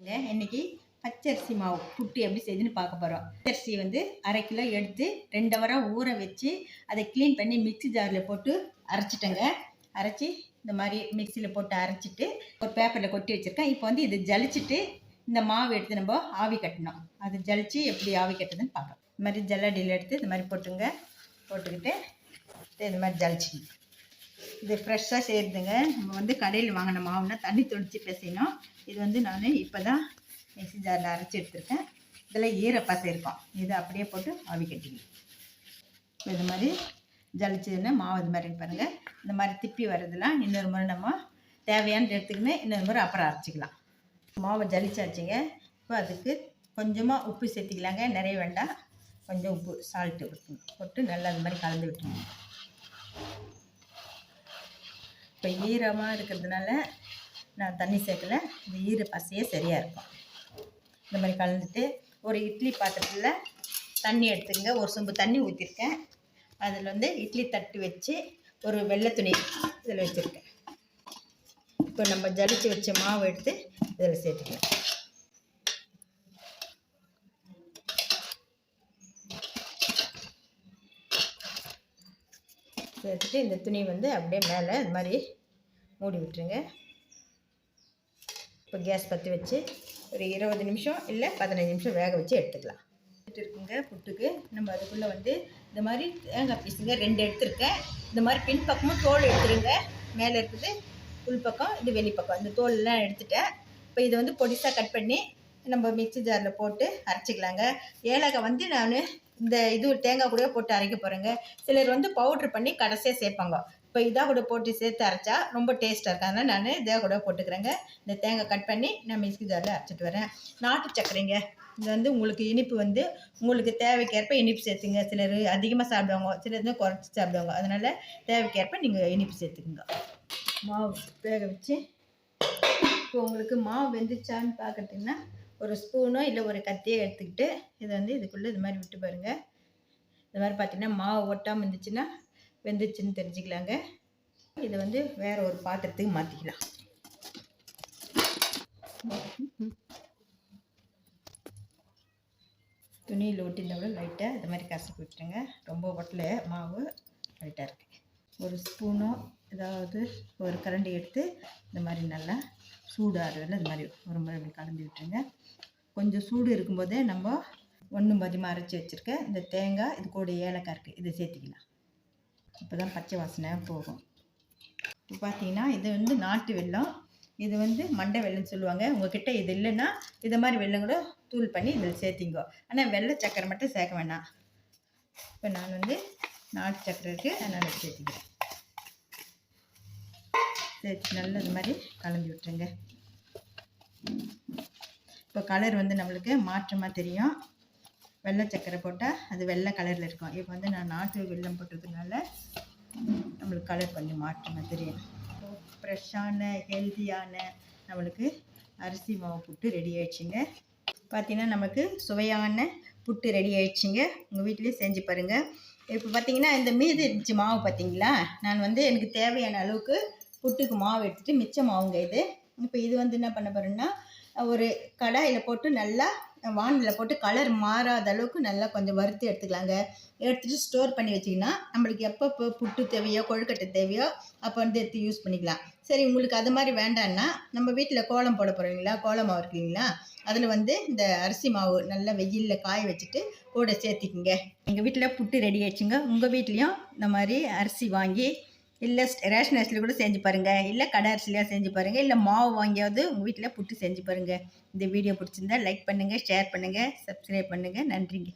இல்லை இன்னைக்கு பச்சரிசி மாவு புட்டு எப்படி செய்யுதுன்னு பார்க்க போகிறோம் பச்சரிசி வந்து அரை கிலோ எடுத்து ரெண்டு வாரம் ஊற வச்சு அதை க்ளீன் பண்ணி மிக்ஸி ஜாரில் போட்டு அரைச்சிட்டேங்க. அரைச்சி இந்த மாதிரி மிக்சியில் போட்டு அரைச்சிட்டு ஒரு பேப்பரில் கொட்டி வச்சுருக்கேன். இப்போ வந்து இதை ஜலிச்சிட்டு இந்த மாவு எடுத்து நம்ம ஆவி கட்டணும். அது ஜலிச்சு எப்படி ஆவி கட்டுதுன்னு பார்க்கலாம். இந்த மாதிரி ஜல்லடியில் எடுத்து இந்த மாதிரி போட்டுங்க. போட்டுக்கிட்டு இந்த மாதிரி ஜலிச்சிக்கணும் இது ஃப்ரெஷ்ஷாக செய்கிறதுங்க நம்ம வந்து கடையில் வாங்கின மாவுனா தண்ணி தொளிச்சு பேசணும் இது வந்து நான் இப்போ தான் மிக்ஸி ஜாரில் அரைச்சி எடுத்துருக்கேன். இதில் ஈரப்பசை இருக்கும். இதை அப்படியே போட்டு ஆவி கட்டிக்கணும். இது மாதிரி ஜலிச்சதுன்னா மாவு இது மாதிரி பாருங்கள் இந்த மாதிரி திப்பி வர்றதுலாம் இன்னொரு முறை நம்ம தேவையானது எடுத்துக்கின்னு இன்னொரு முறை அப்புறம் அரைச்சிக்கலாம். மாவை ஜலிச்சாச்சுங்க. இப்போ அதுக்கு கொஞ்சமாக உப்பு சேர்த்திக்கலாங்க. நிறைய வேண்டாம். கொஞ்சம் உப்பு சால்ட்டு விட்டுணும் போட்டு நல்லா அது மாதிரி கலந்து விட்டுணும் இப்போ ஈரமாக இருக்கிறதுனால நான் தண்ணி சேர்க்கல. இந்த ஈர பசையே சரியாக இருக்கும். இந்த மாதிரி கலந்துட்டு ஒரு இட்லி பாத்திரத்தில் தண்ணி எடுத்துங்க ஒரு சொம்பு தண்ணி ஊற்றிருக்கேன் அதில் வந்து இட்லி தட்டு வச்சு ஒரு வெள்ளை துணி இதில் வச்சுருக்கேன். இப்போ நம்ம ஜலிச்சு வச்ச மாவு எடுத்து இதில் சேர்த்துக்கலாம். சேர்த்துட்டு இந்த துணி வந்து அப்படியே மேலே இது மாதிரி மூடி விட்டுருங்க. இப்போ கேஸ் பற்றி வச்சு ஒரு இருபது நிமிஷம் இல்லை பதினஞ்சு நிமிஷம் வேக வச்சு எடுத்துக்கலாம். புட்டு இருக்குங்க புட்டுக்கு. நம்ம அதுக்குள்ளே வந்து இந்த மாதிரி தேங்காய் பீஸுங்க ரெண்டு எடுத்துருக்கேன். இந்த மாதிரி பின் பக்கமும் தோல் எடுத்துருங்க. மேலே இருக்குது உள் பக்கம் இது வெளிப்பக்கம். இந்த தோல்லாம் எடுத்துட்டேன். இப்போ இதை வந்து பொடிசாக கட் பண்ணி நம்ம மிக்ஸி ஜாரில் போட்டு அரைச்சிக்கலாங்க. ஏலக்காய் வந்து நான் இந்த இது தேங்காய் கூட போட்டு அரைக்க போகிறேங்க சிலர் வந்து பவுட்ரு பண்ணி கடைசியாக சேர்ப்பாங்க. இப்போ இதாக கூட போட்டு சேர்த்து அரைச்சா ரொம்ப டேஸ்ட்டாக இருக்கும். அதனால் நான் இதாக கூட போட்டுக்கிறேங்க. இந்த தேங்காய் கட் பண்ணி நான் மிக்ஸி ஜாரில் அரைச்சிட்டு வரேன். நாட்டு சர்க்கரைங்க இது வந்து உங்களுக்கு இனிப்பு வந்து உங்களுக்கு தேவைக்கேற்ப இனிப்பு சேர்த்துங்க. சிலர் அதிகமாக சாப்பிடுவாங்க. சிலர் வந்து குறைச்சி சாப்பிடுவாங்க. அதனால் தேவைக்கேற்ப நீங்கள் இனிப்பு சேர்த்துக்குங்க. மாவு வேக வச்சு இப்போ உங்களுக்கு மாவு வெந்துச்சான்னு பார்க்குறதுங்கன்னா ஒரு ஸ்பூனோ இல்லை ஒரு கத்தியோ எடுத்துக்கிட்டு இதை வந்து இதுக்குள்ளே இது மாதிரி விட்டு பாருங்கள் இது மாதிரி பார்த்திங்கன்னா மாவு ஒட்டாமல் இருந்துச்சுன்னா வெந்துச்சுன்னு தெரிஞ்சுக்கலாங்க. இதை வந்து வேறு ஒரு பாத்திரத்துக்கு மாற்றிக்கலாம் துணியில் ஒட்டியிருந்தா கூட லைட்டாக இது மாதிரி கசக்கி விட்டுருங்க ரொம்ப ஒட்டல மாவு லைட்டாக இருக்குது ஒரு ஸ்பூனோ ஏதாவது ஒரு கரண்டி எடுத்து இந்த மாதிரி நல்லா சூடாகிறதில் இது மாதிரி ஒரு முறை இப்படி கலந்து விட்டுருங்க. கொஞ்சம் சூடு இருக்கும்போதே நம்ம ஒன்றும் பதிமா அரைச்சி வச்சுருக்க இந்த தேங்காய் இது கூட ஏலக்காய் இருக்குது இதை சேர்த்திக்கலாம். இப்போ தான் பச்சை வாசனை போகும். இப்போ பார்த்தீங்கன்னா இது வந்து நாட்டு வெல்லம். இது வந்து மண்டை வெள்ளம்னு சொல்லுவாங்க. உங்ககிட்ட இது இல்லைன்னா இதை மாதிரி வெள்ளம் கூட தூள் பண்ணி இதில் சேர்த்திங்கோ. ஆனால் வெள்ளை சக்கரை மட்டும் சேர்க்க வேணாம். இப்போ நான் வந்து நாட்டு சக்கரை இருக்குது அதனால் சேர்த்திக்கிறேன். சேர்த்து நல்லா இது மாதிரி கலந்து விட்டுருங்க. இப்போ கலர் வந்து நம்மளுக்கு மாற்றமாக தெரியும். வெள்ளை சக்கரை போட்டால் அது வெள்ளை கலரில் இருக்கும். இப்போ வந்து நான் நாட்டு வெள்ளம் போட்டதுனால நம்மளுக்கு கலர் கொஞ்சம் மாற்றமாக தெரியும். ஃப்ரெஷ்ஷான ஹெல்த்தியான நம்மளுக்கு அரிசி மாவு புட்டு ரெடி ஆயிடுச்சுங்க. பார்த்திங்கன்னா நமக்கு சுவையான புட்டு ரெடி ஆயிடுச்சுங்க. உங்கள் வீட்டிலே செஞ்சு பாருங்கள் இப்போ பார்த்தீங்கன்னா இந்த மீதி இருந்துச்சு மாவு பார்த்தீங்களா நான் வந்து எனக்கு தேவையான அளவுக்கு புட்டுக்கு மாவு எடுத்துகிட்டு மிச்ச மாவுங்க இது. இப்போ இது வந்து என்ன பண்ண போகிறேன்னா ஒரு கடாயில் போட்டு நல்லா வானில் போட்டு கலர் மாறாத அளவுக்கு நல்லா கொஞ்சம் வறுத்து எடுத்துக்கலாங்க. எடுத்துகிட்டு ஸ்டோர் பண்ணி வச்சிங்கன்னா நம்மளுக்கு எப்போ புட்டு தேவையோ கொழுக்கட்டை தேவையோ அப்போ வந்து எடுத்து யூஸ் பண்ணிக்கலாம். சரி உங்களுக்கு அது மாதிரி வேண்டான்னா நம்ம வீட்டில் கோலம் போட போகிறீங்களா கோலம் மாவு இருக்கீங்களா அதில் வந்து இந்த அரிசி மாவு நல்லா வெயிலில் காய வச்சுட்டு கூட சேர்த்திக்குங்க. எங்கள் வீட்டில் புட்டு ரெடி ஆயிடுச்சுங்க. உங்கள் வீட்லேயும் இந்த மாதிரி அரிசி வாங்கி இல்லை ரேஷன் அரிசியில் கூட செஞ்சு பாருங்கள் இல்லை கடை அரிசிலையாக செஞ்சு பாருங்கள் இல்லை மாவு வாங்கியாவது உங்கள் வீட்டில் புட்டு செஞ்சு பாருங்கள் இந்த வீடியோ பிடிச்சிருந்தா லைக் பண்ணுங்கள் ஷேர் பண்ணுங்கள் சப்ஸ்கிரைப் பண்ணுங்கள் நன்றிங்க.